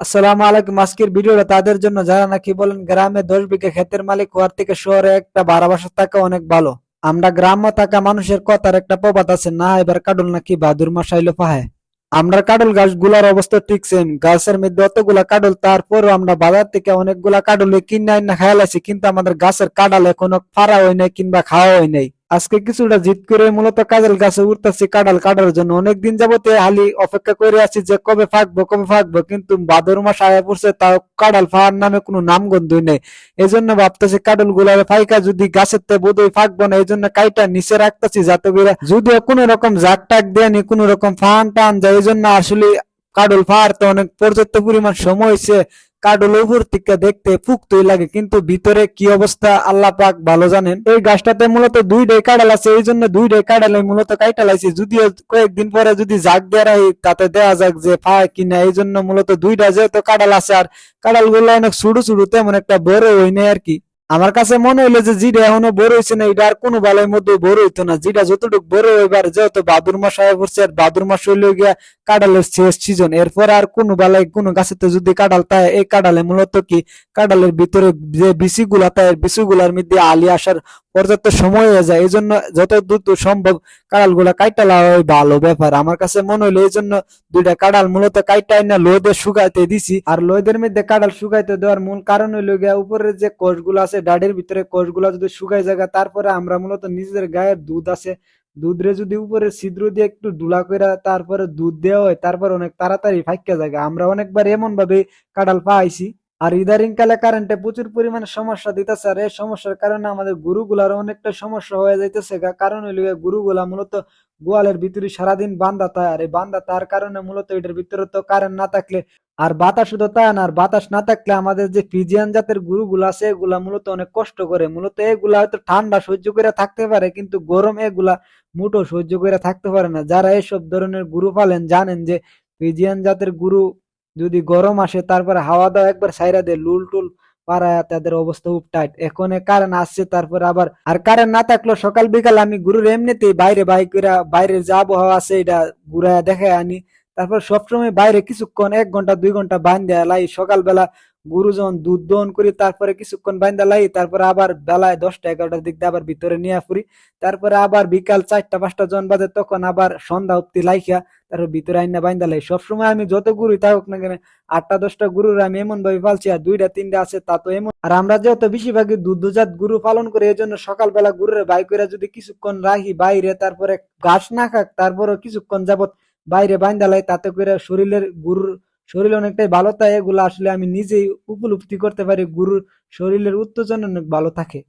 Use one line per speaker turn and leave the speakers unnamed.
আসসালামু আলাইকুম। আজকের ভিডিওটা তাদের জন্য। যারা নাকি বলেন গ্রামে দশ বিঘা ক্ষেতের মালিক হওয়ার থেকে শহরে একটা ভাড়া বাসা থাকা অনেক ভালো। আমরা গ্রাম্য থাকা মানুষের কথার একটা প্রবাদ আছে, না, এবার কাডল নাকি বাদুর মাসাইলো পাহে আমরা কাডল গাছগুলার অবস্থা ঠিক সেম গাছের মধ্যে অতগুলা কাডল তারপরও আমরা বাজার থেকে অনেকগুলা কাডল কিনে না খাইলাইছি কিন্তু আমাদের গাছের কাডাল এখনও ফাড়া হয় নাই কিংবা খাওয়া হয় নাই। আজকে কিছুটা জিত করে মূলত কাজল গাছে উঠতেছি কাডাল কাটার জন্য। অনেকদিন যাবতে হালি অপেক্ষা করে আছি যে কবে ফাঁকবো কবে ফাঁকবো, কিন্তু ভাদর মাস আয়া পড়ছে, তাও কাডাল ফাঁড়ার নামে কোনো নামগন্ধই নেই। এই জন্য ভাবতেছি কাডলগুলার ফাইকা যদি গাছের তে বোধই ফাঁকবো না এই জন্য কাইটা নিচে রাখতেছি যাতে করে যদিও কোনো রকম জাক টাক দেয়নি, কোনো রকম ফান টান যায় এই জন্য আসলে কাডল ফাড়তে অনেক পর্যাপ্ত পরিমাণ সময় হয়েছে থেকে দেখতে ফুকতই লাগে, কিন্তু ভিতরে কি অবস্থা আল্লাহ পাক ভালো জানেন? এই গাছটাতে মূলত দুই ডে কাডাল আছে, এই জন্য দুই ডে কাডালে মূলত কাইটা লাইছি। যদিও কয়েকদিন পরে যদি জাগ দেওয়া রাখি তাতে দেওয়া যাক যে পায় কিনা এই জন্য মূলত দুইটা যেহেতু কাডাল আছে, আর কাডালগুলো অনেক সুড়ু সুড়ু তেমন একটা বড় হই নাই আর কি। আমার কাছে মনে হইল যে জিডা এখনও বড় হয়েছে না, এটা আর কোনো বেলার মধ্যে বড় হইতো না। যেটা যতটুকু বড় হইবার, যেহেতু বাদুর মাস হয়ে পড়ছে, আর বাদুর মাস হইলে গিয়া কাঁডালের শেষ সিজন এরপর আর কোনো বেলায় কোনো গাছেতে যদি কাঁডাল তাই এই কাঁঠালে মূলত কি? কাঁডালের ভিতরে যে বিসি গুলা তাই বিসি গুলার মধ্যে আলি আসার পর্যাপ্ত সময় হয়ে যায় এই জন্য যত দ্রুত সম্ভব কাঁঠালগুলা কাইটা লাগাই ভালো ব্যাপার। আমার কাছে মনে হইল এই জন্য দুইটা কাঁঠাল মূলত কাইটাই না লোদের শুকাইতে দিছি। আর লোদের মধ্যে কাঁঠাল শুকাইতে দেওয়ার মূল কারণ হইল গিয়া উপরের যে কোষগুলো আছে, ডাডের ভিতরে কোষগুলো যদি শুকাই যায় তারপরে আমরা মূলত নিজেদের গায়ের দুধ আছে। দুধরে যদি উপরে ছিদ্র দিয়ে একটু ডুলা করে তারপরে দুধ দেওয়া হয়, তারপর অনেক তাড়াতাড়ি ফাইকা যায় আমরা অনেকবার এমন ভাবে কাঁঠাল পাইছি। আর ইদারিং কালে কারেন্টে প্রচুর পরিমাণে সমস্যা দিতেছে, আর এই সমস্যার কারণে আমাদের গরুগুলার অনেকটা সমস্যা হয়ে যাইতেছে। কারণ হইল গরুগুলা মূলত গোয়ালের ভিতরে সারাদিন বান্ধা তাই আর এই বান্ধা তার কারণে মূলত এটার ভিতরে তো কারেন্ট না থাকলে, আর বাতাস শুধু তাই না। আর বাতাস না থাকলে আমাদের যে ফিজিয়ান জাতের গরুগুলা আছে, এগুলা মূলত অনেক কষ্ট করে। মূলত এগুলা হয়তো ঠান্ডা সহ্য করে থাকতে পারে, কিন্তু গরম এগুলা মুঠো সহ্য করে থাকতে পারে না। যারা এসব ধরনের গুরু পালেন জানেন যে ফিজিয়ান জাতের গরু যদি গরম আসে, তারপরে হাওয়া দাওয়া একবার সাইরা দেয় লুল টুল পাড়ায় তাদের অবস্থা খুব টাইট এখন কারেন্ট আসছে, তারপরে আবার, আর কারেন্ট না থাকলেও সকাল বিকাল আমি গুরুর এমনিতেই বাইরে বাইক বাইরে যে আবহাওয়া আছে এটা ঘুরায় দেখে আনি। তারপর সবসময় বাইরে কিছুক্ষণ, এক ঘণ্টা, দুই ঘণ্টা বান্ধে লাই সকালবেলা গরু যখন দুধ দহন করি, তারপরে কিছুক্ষণ বান্ধা লাই, তারপরে আবার বেলায় দশটা, এগারোটার দিক দিয়ে আবার ভিতরে নিয়ে ফুরি। তারপরে আবার বিকাল চারটা, পাঁচটা জন বাজে, তখন আবার সন্ধ্যা অব্দি লাইখা তারপর ভিতরে আইনা বাইন্দা লাই। সবসময় আমি যত গুরুই থাকুক না কেন, আটটা, দশটা গরুর আমি এমন ভাবে পালছি, আর দুইটা, তিনটা আছে, তা তো এমন। আর আমরা যেহেতু বেশিরভাগই দুগ্ধজাত গুরু পালন করি, এই জন্য সকালবেলা গরুর বাই করে যদি কিছুক্ষণ রাখি বাইরে, তারপরে ঘাস না খাক তারপরে কিছুক্ষণ যাবত বাইরে বাইন্দা লাই, তাতে করে শরীরের গরুর শরীর অনেকটাই ভালো থাকে, এগুলো আসলে আমি নিজেই উপলব্ধি করতে পারি, গরুর শরীরের উত্তেজনা অনেক ভালো থাকে।